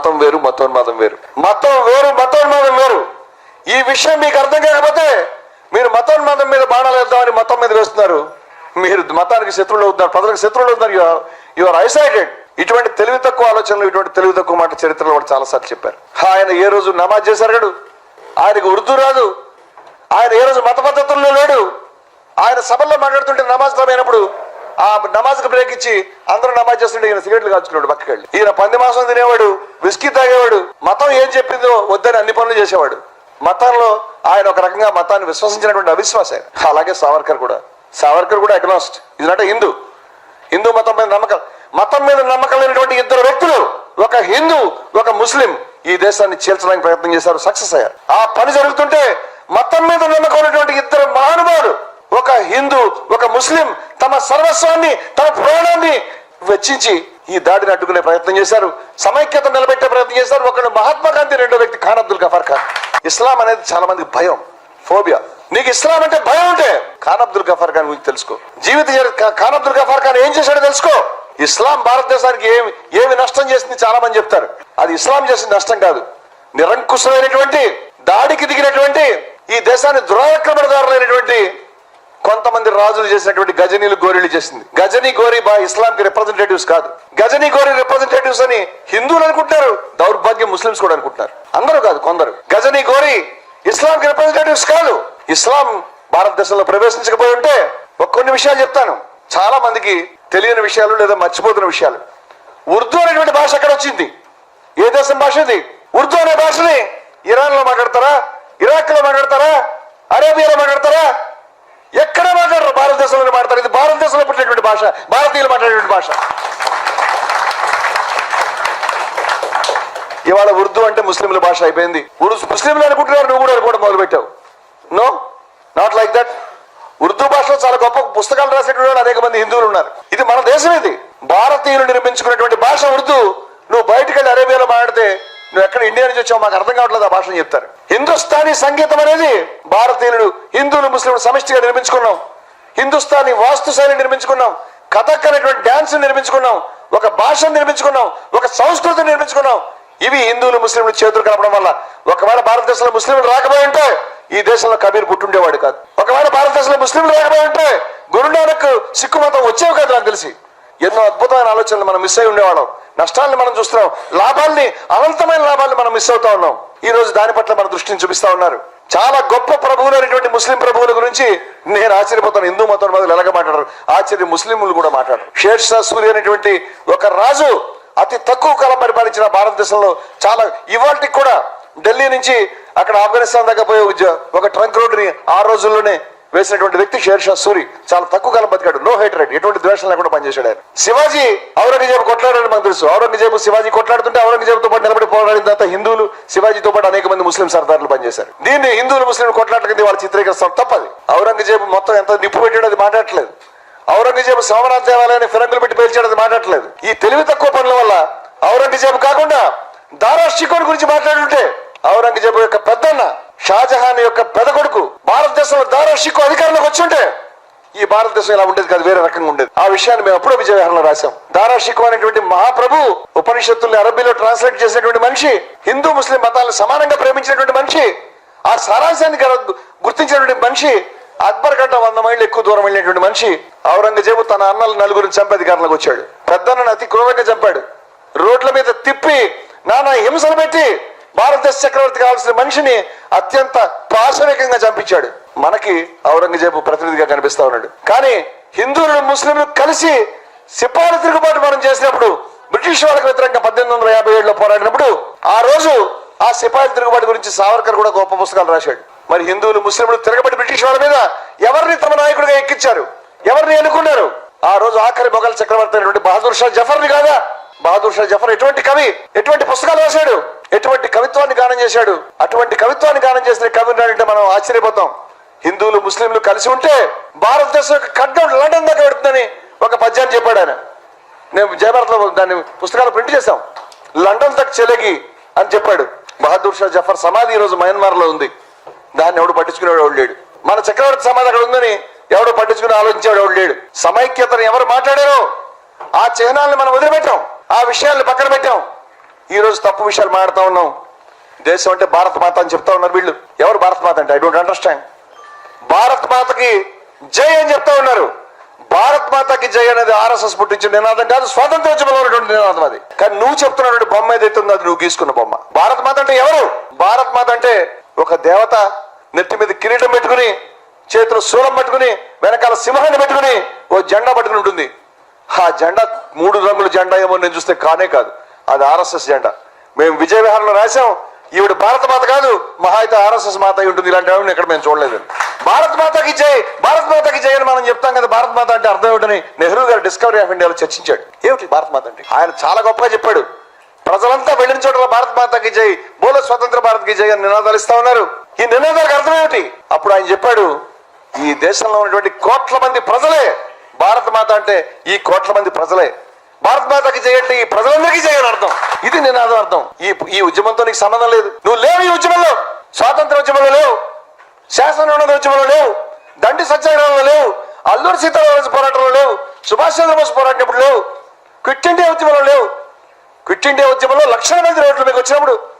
మతం వేరు మతోన్మాదం వేరు. మతం వేరు మతోన్మాదం వేరు. ఈ విషయం మీకు అర్థం కాకపోతే మీరు మతోన్మాదం మీద బాణాలు వేద్దామని మతం మీద వేస్తున్నారు. మీరు మతానికి శత్రువులు అవుతున్నారు ప్రజలకు శత్రువులు అవుతున్నారు. యు ఆర్ ఐసోలేటెడ్ ఇటువంటి తెలివి తక్కువ ఆలోచనలు ఇటువంటి తెలివి తక్కువ మాట చరిత్రలో కూడా చాలాసార్లు చెప్పారు. ఆయన ఏ రోజు నమాజ్ చేశారు గడు ఆయనకు ఉర్దూ రాదు. ఆయన ఏ రోజు మత పద్ధతుల్లో లేడు? ఆయన సభల్లో మాట్లాడుతుంటే నమాజ్ తమైనప్పుడు ఆ ఆ నమాజ్కి బ్రేక్ ఇచ్చి అందరూ నమాజ్ చేస్తుంటే ఈయన సిగరెట్లు కాచుకున్నాడు పక్కకెళ్ళి. ఈయన పంది మాసం తినేవాడు విస్కీ తాగేవాడు మతం ఏం చెప్పిందో వద్దని అన్ని పనులు చేసేవాడు. మతంలో ఆయన ఒక రకంగా మతాన్ని విశ్వసించినటువంటి అవిశ్వాస. అలాగే సావర్కర్ కూడా. సావర్కర్ కూడా ఎకనాస్ట్ ఇది నాట హిందూ. హిందూ మతం మీద నమ్మకం. మతం మీద నమ్మకం లేనటువంటి ఇద్దరు వ్యక్తులు ఒక హిందూ ఒక ముస్లిం ఈ దేశాన్ని చీల్చడానికి ప్రయత్నం చేశారు సక్సెస్ అయ్యారు. ఆ పని జరుగుతుంటే మతం మీద నమ్మకం ఉన్నటువంటి ఇద్దరు మహానుభావులు హిందూ ఒక ముస్లిం తమ సర్వస్వాన్ని తమ ప్రాణాన్ని వెచ్చించి ఈ దాడిని అడ్డుకునే ప్రయత్నం చేశారు. సమైక్యత నిలబెట్టే ప్రయత్నం చేశారు. ఒకడు మహాత్మా గాంధీ రెండో వ్యక్తి ఖాన్ అబ్దుల్ గఫర్ ఖాన్. ఇస్లాం అనేది చాలా మందికి భయం ఫోబియా. నీకు ఇస్లాం అంటే భయం ఉంటే ఖాన్ అబ్దుల్ గఫర్ ఖాన్ గురించి తెలుసుకో. జీవిత ఖాన్ అబ్దుల్ గఫర్ ఖాన్ ఏం చేశాడో తెలుసుకో. ఇస్లాం భారతదేశానికి ఏమి ఏమి నష్టం చేసింది చాలా మంది చెప్తారు. అది ఇస్లాం చేసిన నష్టం కాదు. నిరంకుశమైనటువంటి దాడికి దిగినటువంటి ఈ దేశాన్ని దురాక్రమణదారులైనటువంటి కొంతమంది రాజులు చేసినటువంటి గజనీలు గోరీలు చేసింది. గజనీ గోరీ బా ఇస్లాం కి రిప్రజెంటేటివ్స్ కాదు. గజనీ గోరీ రిప్రజెంటేటివ్స్ అని హిందువులు అనుకుంటారు దౌర్భాగ్యం ముస్లిమ్స్ కూడా అనుకుంటారు. అందరూ కాదు కొందరు. గజనీ గోరీ ఇస్లాం కి రిప్రజెంటేటివ్స్ కాదు. ఇస్లాం భారతదేశంలో ప్రవేశించకపోయి ఉంటే కొన్ని విషయాలు చెప్తాను. చాలా మందికి తెలియని విషయాలు లేదా మర్చిపోతున్న విషయాలు. ఉర్దూ అనేటువంటి భాష ఎక్కడ వచ్చింది? ఏ దేశం భాష ఇది? ఉర్దూ అనే భాషని ఇరాన్లో మాట్లాడతారా? ఇరాక్లో మాట్లాడతారా? అరేబియాలో మాట్లాడతారా? ఎక్కడ మాట్లాడరు? భారతదేశంలో మాట్లాడతారు. ఇది భారతదేశంలో పుట్టినటువంటి భాష భారతీయులు మాట్లాడేటువంటి భాష. ఇవాళ ఉర్దూ అంటే ముస్లింల భాష అయిపోయింది. ముస్లింలు అనుకుంటున్నారు నువ్వు కూడా అనుకోవడం మొదలు పెట్టావు no? Not like that Urdu భాషలో చాలా గొప్ప పుస్తకాలు రాసేటువంటి వాళ్ళు అనేక మంది హిందువులు ఉన్నారు. ఇది మన దేశం ఇది. భారతీయులు నిర్మించుకున్నటువంటి భాష ఉర్దూ. నువ్వు బయటికి వెళ్ళి అరేబియాలో మాట్లాడితే నువ్వు ఎక్కడ ఇండియా నుంచి వచ్చావు మాకు అర్థం కావట్లేదు ఆ భాషను చెప్తారు. హిందుస్థానీ సంగీతం అనేది భారతీయులు హిందువులు ముస్లింలు సమిష్టిగా నిర్మించుకున్నాం. హిందుస్థానీ వాస్తు శైలి నిర్మించుకున్నాం. కథక్ అనేటువంటి డాన్స్ నిర్మించుకున్నాం. ఒక భాషను నిర్మించుకున్నాం. ఒక సంస్కృతిని నిర్మించుకున్నాం. ఇవి హిందువులు ముస్లింలు చేతులు కలపడం వల్ల ఒకవేళ భారతదేశంలో ముస్లింలు రాకపోయి ఉంటే ఈ దేశంలో కబీర్ పుట్టుండేవాడు కాదు. ఒకవేళ భారతదేశంలో ముస్లింలు రాకపోయి ఉంటే గురునానక్ సిక్కు మతం వచ్చేవి కాదు నాకు తెలిసి. ఎన్నో అద్భుతమైన ఆలోచనలు మనం మిస్ అయి ఉండేవాళ్ళం. నష్టాలను మనం చూస్తున్నాం. లాభాల్ని అనంతమైన లాభాల్ని మనం మిస్ అవుతా ఉన్నాం. ఈ రోజు దాని పట్ల మన దృష్టిని చూపిస్తా ఉన్నారు. చాలా గొప్ప ప్రభువులు అనేటువంటి ముస్లిం ప్రభువుల గురించి నేను ఆశ్చర్యపోతాను. హిందూ మతం మొదలు ఎలాగ మాట్లాడరు? ఆశ్చర్య ముస్లింలు కూడా మాట్లాడరు. షేర్ షా సూరి అనేటువంటి ఒక రాజు అతి తక్కువ కాలం పరిపాలించిన భారతదేశంలో చాలా ఇవాళకి కూడా ఢిల్లీ నుంచి అక్కడ ఆఫ్ఘనిస్తాన్ దాకా పోయే ఒక ట్రంక్ రోడ్డుని ఆ రోజుల్లోనే వేసినటువంటి వ్యక్తి షేర్షా సూరి చాలా తక్కువ కాలం బతికాడు. నో హేట్ రైట్ ఎటువంటి ద్వేషం లేకుండా పనిచేశాడు ఆయన. శివాజీ ఔరంగజేబు కొట్లాడాడని మనకు తెలుసు. ఔరంగజేబు శివాజీ కొట్లాడుతుంటే ఔరంగజేబుతో పాటు నిలబడి పోరాడినంత హిందువులు శివాజీతో పాటు అనేక మంది ముస్లిం సర్దార్లు పనిచేశారు. దీన్ని హిందువులు ముస్లింలు కొట్లాట్ల కింద వాళ్ళు చిత్రీకరిస్తాం తప్పది. ఔరంగజేబు మొత్తం ఎంత నిప్పు పెట్టాడో అది మాట్లాడట్లేదు. ఔరంగజేబు సోమనాథ్ దేవాలయాన్ని ఫిరంగులు పెట్టి పేల్చాడు అది మాట్లాడట్లేదు. ఈ తెలివి తక్కువ పనుల వల్ల ఔరంగజేబు కాకుండా దారా షికోన్ గురించి మాట్లాడుంటే ఔరంగజేబు యొక్క పెద్దన్న షాజహాన్ యొక్క పెద్ద కొడుకు భారతదేశంలో దారా షికో అధికారంలోకి వచ్చుంటే ఈ భారతదేశం ఇలా ఉండేది కాదు వేరే రకంగా ఉండేది. ఆ విషయాన్ని మేము ఎప్పుడో విజయవిహారంలో రాశాం. దారాషికు అనేటువంటి మహాప్రభు ఉపనిషత్తుల్ని అరబీలో ట్రాన్స్లేట్ చేసినటువంటి మనిషి హిందూ ముస్లిం మతాలను సమానంగా ప్రేమించినటువంటి మనిషి ఆ సారాంశాన్ని గుర్తించినటువంటి మనిషి అక్బర్ గడ్డ వంద మైళ్ళు ఎక్కువ దూరం వెళ్ళినటువంటి మనిషి ఔరంగజేబు తన అన్నలు నలుగురిని చంపే అధికారంలోకి వచ్చాడు. పెద్దన్నను అతి క్రూరంగా చంపాడు. రోడ్ల మీద తిప్పి నానా హింసలు పెట్టి భారతదేశ చక్రవర్తి కావాల్సిన మనిషిని అత్యంత పాశవికంగా చంపించాడు. మనకి ఔరంగజేబు ప్రతినిధిగా కనిపిస్తా ఉన్నాడు. కానీ హిందువులు ముస్లింలు కలిసి సిపాయి తిరుగుబాటు మనం చేసినప్పుడు బ్రిటిష్ వాళ్ళకి వ్యతిరేకంగా పద్దెనిమిది వందల యాభై ఏడులో పోరాడినప్పుడు ఆ రోజు ఆ సిపాయి తిరుగుబాటు గురించి సావర్కర్ కూడా గొప్ప పుస్తకాలు రాశాడు. మరి హిందువులు ముస్లింలు తిరగబడి బ్రిటిష్ వాళ్ళ మీద ఎవరిని తమ నాయకుడిగా ఎక్కించారు? ఎవరిని ఎన్నుకున్నారు? ఆ రోజు ఆఖరి మొఘల్ చక్రవర్తి అయినటువంటి బహదూర్ షా జఫర్ని కాదా? బహదూర్ షా జఫర్ ఎటువంటి కవి ఎటువంటి పుస్తకాలు రాశాడు? ఎటువంటి కవిత్వాన్ని గానం చేశాడు? అటువంటి కవిత్వాన్ని గానం చేసిన కవి అంటే మనం ఆశ్చర్యపోతాం. హిందువులు ముస్లింలు కలిసి ఉంటే భారతదేశం యొక్క ఖడ్గం లండన్ దాకా పెడుతుందని ఒక పద్యాన్ని చెప్పాడు ఆయన. నేను జయభారత్లో దాన్ని పుస్తకాలు ప్రింట్ చేశాం. లండన్ తక్ చెలగి అని చెప్పాడు. బహదూర్ షా జఫర్ సమాధి ఈరోజు రోజు మయన్మార్లో ఉంది. దాన్ని ఎవడు పట్టించుకునేవాడు ఎవడు లేడు. మన చక్రవర్తి సమాధి అక్కడ ఉందని ఎవడు పట్టించుకుని ఆలోచించేవాడు ఎవడు లేడు. సమైక్యతను ఎవరు మాట్లాడారో ఆ చిహ్నాలను మనం వదిలిపెట్టాం. ఆ విషయాల్ని పక్కన పెట్టాం. ఈ రోజు తప్పు విషయాలు మాట్లాడుతూ ఉన్నాం. దేశం అంటే భారత మాత అని చెప్తా ఉన్నారు వీళ్ళు. ఎవరు భారత మాత అంటే? ఐ డోంట్ అండర్స్టాండ్ భారత్ మాతకి జై అని చెప్తా ఉన్నారు. భారత్ మాతకి జై అనేది ఆర్ఎస్ఎస్ పుట్టించిన నినాదం కాదు స్వాతంత్రోద్యమంలో ఉన్నటువంటి నినాదం అది. కానీ నువ్వు చెప్తున్నటువంటి బొమ్మ ఏదైతే ఉందో అది నువ్వు గీసుకున్న బొమ్మ. భారత్ మాత అంటే ఎవరు? భారత్ మాత అంటే ఒక దేవత నెత్తి మీద కిరీటం పెట్టుకుని చేతిలో శూలం పట్టుకుని వెనకాల సింహాన్ని పెట్టుకుని ఓ జెండా పట్టుకుని ఉంటుంది. ఆ జెండా మూడు రంగుల జెండా ఏమో నేను చూస్తే కానే కాదు. అది ఆర్ఎస్ఎస్ జెండా. మేము విజయ విహారంలో రాశాం ఈవిడ భారత మాత కాదు మహా అయితే ఆర్ఎస్ఎస్ మాత అయి ఉంటుంది ఇలాంటి ఆవిడని ఇక్కడ మేము చూడలేదు. భారత్ మాతకి జై భారత్ మాతకి జై అని మనం చెప్తాం కదా భారత్ మాత అంటే అర్థం ఏమిటని నెహ్రూ గారు డిస్కవరీ ఆఫ్ ఇండియాలో చర్చించాడు. ఏమిటి భారత్ మాత అంటే? ఆయన చాలా గొప్పగా చెప్పాడు. ప్రజలంతా వెళ్ళిన చోట్ల భారత్ మాతకి జై బోలో స్వతంత్ర భారత్కి జై అని నినాదాలు ఇస్తా ఉన్నారు. ఈ నినాదాలకు అర్థం ఏమిటి? అప్పుడు ఆయన చెప్పాడు ఈ దేశంలో ఉన్నటువంటి కోట్ల మంది ప్రజలే భారత మాత అంటే ఈ కోట్ల మంది ప్రజలే. భారత మాతకి చేయండి. ఈ ప్రజలందరికీ చేయని అర్థం. ఇది నినాదం అర్థం. ఈ ఈ ఉద్యమంతో నీకు సంబంధం లేదు. నువ్వు లేవు ఈ ఉద్యమంలో. స్వాతంత్ర ఉద్యమంలో లేవు. శాసనోన్నత ఉద్యమంలో లేవు. దండి సత్యాగ్రహంలో లేవు. అల్లూరి సీతారామరాజు పోరాటంలో లేవు. సుభాష్ చంద్రబోస్ పోరాటప్పుడు లేవు. క్విట్ ఇండియా ఉద్యమంలో లేవు. క్విట్ ఇండియా ఉద్యమంలో లక్షల మంది రోడ్లు మీకు వచ్చినప్పుడు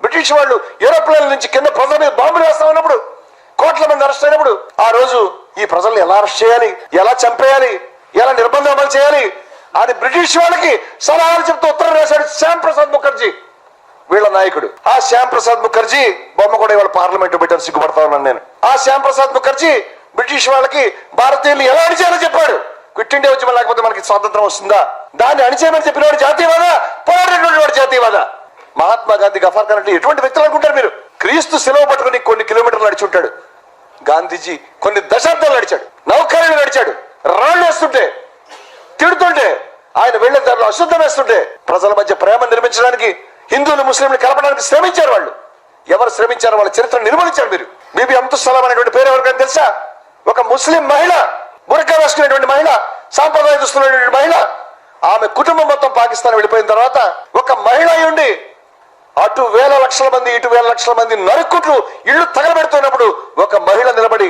బ్రిటిష్ వాళ్ళు ఏరోప్లేన్ల నుంచి కింద ప్రజల మీద బాంబులు వేస్తామన్నప్పుడు కోట్ల మంది అరెస్ట్ అయినప్పుడు ఆ రోజు ఈ ప్రజల్ని ఎలా అరెస్ట్ చేయాలి? ఎలా చంపేయాలి? ఎలా నిర్బంధం అమలు చేయాలి? అని బ్రిటిష్ వాళ్ళకి సలహాలు చెప్తూ ఉత్తరం రాశాడు శ్యామ్ ప్రసాద్ ముఖర్జీ. వీళ్ళ నాయకుడు. ఆ శ్యామ్ ప్రసాద్ ముఖర్జీ బొమ్మ కూడా ఇవాళ పార్లమెంట్ పెట్టాను సిగ్గుపడతా ఉన్నాను నేను. ఆ శ్యామ్ ప్రసాద్ ముఖర్జీ బ్రిటిష్ వాళ్ళకి భారతీయులు ఎలా అణిచేయాలో చెప్పాడు. క్విట్ ఇండియా ఉద్యమం లేకపోతే మనకి స్వాతంత్రం వస్తుందా? దాన్ని అణిచేయమని చెప్పిన వాడు జాతీయవాద? పోరాడినటువంటి వాడు జాతీయవాద? మహాత్మా గాంధీ గఫార్ ఖాన్ అంటే ఎటువంటి వ్యక్తులు అనుకుంటారు మీరు? క్రీస్తు సెలవు పట్టుకుని కొన్ని కిలోమీటర్లు నడిచి ఉంటాడు. గాంధీజీ కొన్ని దశాబ్దాలు నడిచాడు. రాళ్ళు వేస్తుంటే తిడుతుంటే ఆయన వెళ్ళిన దారిలో అశుద్ధం వేస్తుంటే ప్రజల మధ్య ప్రేమ నిర్మించడానికి హిందువులు ముస్లింలు కలపడానికి శ్రమించారు వాళ్ళు. ఎవరు శ్రమించారు వాళ్ళ చరిత్ర నిర్మూలించారు మీరు. బీబీ స్థలం అనేటువంటి పేరు ఎవరికైనా తెలుసా? ఒక ముస్లిం మహిళ బురకా వేసుకునేటువంటి మహిళ సాంప్రదాయ దుస్తున్నటువంటి మహిళ ఆమె కుటుంబం మొత్తం పాకిస్తాన్ వెళ్ళిపోయిన తర్వాత ఒక మహిళ ఉండి అటు వేల లక్షల మంది ఇటు వేల లక్షల మంది నరుక్కుట్లు ఇళ్ళు తగలబెడుతున్నప్పుడు ఒక మహిళ నిలబడి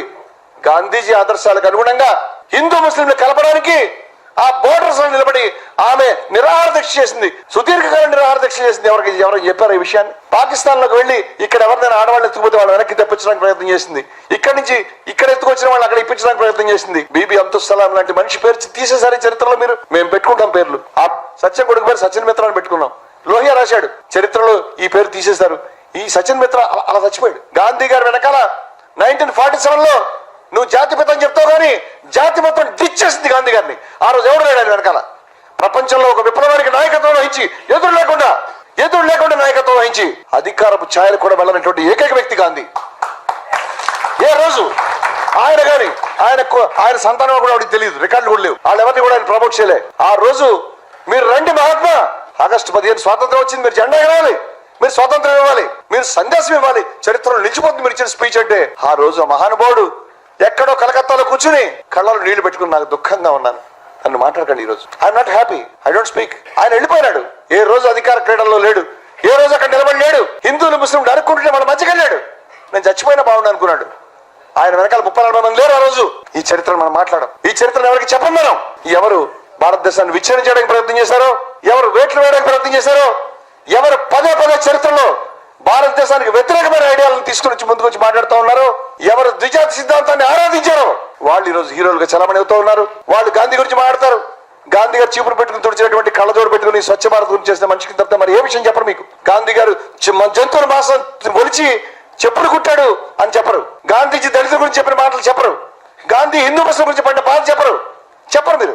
గాంధీజీ ఆదర్శాలకు అనుగుణంగా హిందూ ముస్లింలు కలపడానికి ఆ బోర్డర్స్లో నిలబడి ఆమె నిరాహార దీక్ష చేసింది. సుదీర్ఘకాలం నిరాహార దీక్ష చేసింది ఎవరికి ఎవరికి చెప్పారు ఈ విషయాన్ని. పాకిస్తాన్లోకి వెళ్ళి ఇక్కడ ఎవరినైనా ఆడవాళ్ళు ఎత్తుకుపోతే వాళ్ళు వెనక్కి తెప్పించడానికి ప్రయత్నం చేసింది. ఇక్కడ నుంచి ఇక్కడ ఎత్తుకొచ్చిన వాళ్ళు అక్కడ ఇప్పించడానికి ప్రయత్నం చేసింది. బీబీ అబ్దుల్ సలాం లాంటి మనిషి పేరు తీసేసారి ఈ చరిత్రలో మీరు. మేము పెట్టుకుంటాం పేర్లు. ఆ సత్యం కొడుకు పేరు సచిన్ మిత్ర అని పెట్టుకున్నాం. లోహియా రాశాడు. చరిత్రలో ఈ పేరు తీసేశారు. ఈ సచిన్ మిత్ర అలా- అలా చచ్చిపోయాడు. గాంధీ గారి వెనకాల నైన్టీన్ ఫార్టీ సెవెన్లో నువ్వు జాతి పితం చెప్తావు కానీ జాతి మొత్తం డిచ్ చేసింది గాంధీ గారిని. ఆ రోజు ఎవడు లేడు ఆయన వెనకాల? ప్రపంచంలో ఒక విప్లవానికి నాయకత్వం వహించి ఎదురు లేకుండా ఎదురు లేకుండా నాయకత్వం వహించి అధికారపు ఛాయలు కూడా వెళ్ళనటువంటి ఏకైక వ్యక్తి గాంధీ. ఏ రోజు? ఆయన గాని ఆయన ఆయన సంతానం కూడా వాడికి తెలియదు రికార్డులు కూడా లేవు. వాళ్ళు ఎవరిని కూడా ఆయన ప్రమోట్ చేయలే. ఆ రోజు మీరు రండి మహాత్మా. ఆగస్టు పదిహేను స్వాతంత్రం వచ్చింది మీరు జెండా ఎగరాలి. మీరు స్వాతంత్రం ఇవ్వాలి మీరు సందేశం ఇవ్వాలి చరిత్రలో నిలిచిపోతుంది మీరు ఇచ్చిన స్పీచ్ అంటే ఆ రోజు మహానుభావుడు ఎక్కడో కలకత్తాలో కూర్చుని కళ్ళలో నీళ్ళు పెట్టుకుని నాకు దుఃఖంగా ఉన్నాను. నన్ను మాట్లాడకండి ఈ రోజు I'm not happy I don't speak ఆయన వెళ్ళిపోయినాడు. ఏ రోజు అధికార క్రీడల్లో లేడు. ఏ రోజు అక్కడ నిలబడి లేడు. హిందువులు ముస్లింలు అనుకుంటుంటే మన మధ్యకి వెళ్ళాడు. నేను చచ్చిపోయినా బాగుండు అనుకున్నాడు. ఆయన వెనకాల ముప్పై నలభై మంది లేరు ఆ రోజు. ఈ చరిత్రను మనం మాట్లాడం ఈ చరిత్రను ఎవరికి చెప్పం మనం? ఎవరు భారతదేశాన్ని విచ్ఛిన్నం చేయడానికి ప్రయత్నం చేశారో? ఎవరు వేట్లు వేయడానికి ప్రయత్నం చేశారో? ఎవరు పదే పదే చరిత్రలో భారతదేశానికి వ్యతిరేకమైన ఐడియాలను తీసుకుని వచ్చి ముందుకు వచ్చి మాట్లాడుతూ ఉన్నారు. ఎవరు ద్విజాతి సిద్ధాంతాన్ని ఆరాధించారో వాళ్ళు ఈ రోజు హీరోలుగా చలామణి అవుతూ ఉన్నారు. వాళ్ళు గాంధీ గురించి మాట్లాడతారు. గాంధీ గారు చీపురు పెట్టుకుని తుడిచినటువంటి కళ్ళజోడు పెట్టుకుని స్వచ్ఛ భారత్ గురించి చేసిన మనిషికి తప్ప మరి ఏ విషయం చెప్పరు మీకు? గాంధీ గారు మన జంతువుల మాసం ఒలిచి చెప్పుడు కుట్టాడు అని చెప్పరు. గాంధీజీ దళితుల గురించి చెప్పిన మాటలు చెప్పరు. గాంధీ హిందూ ముస్లిం గురించి పడిన బాధ చెప్పరు. చెప్పరు మీరు.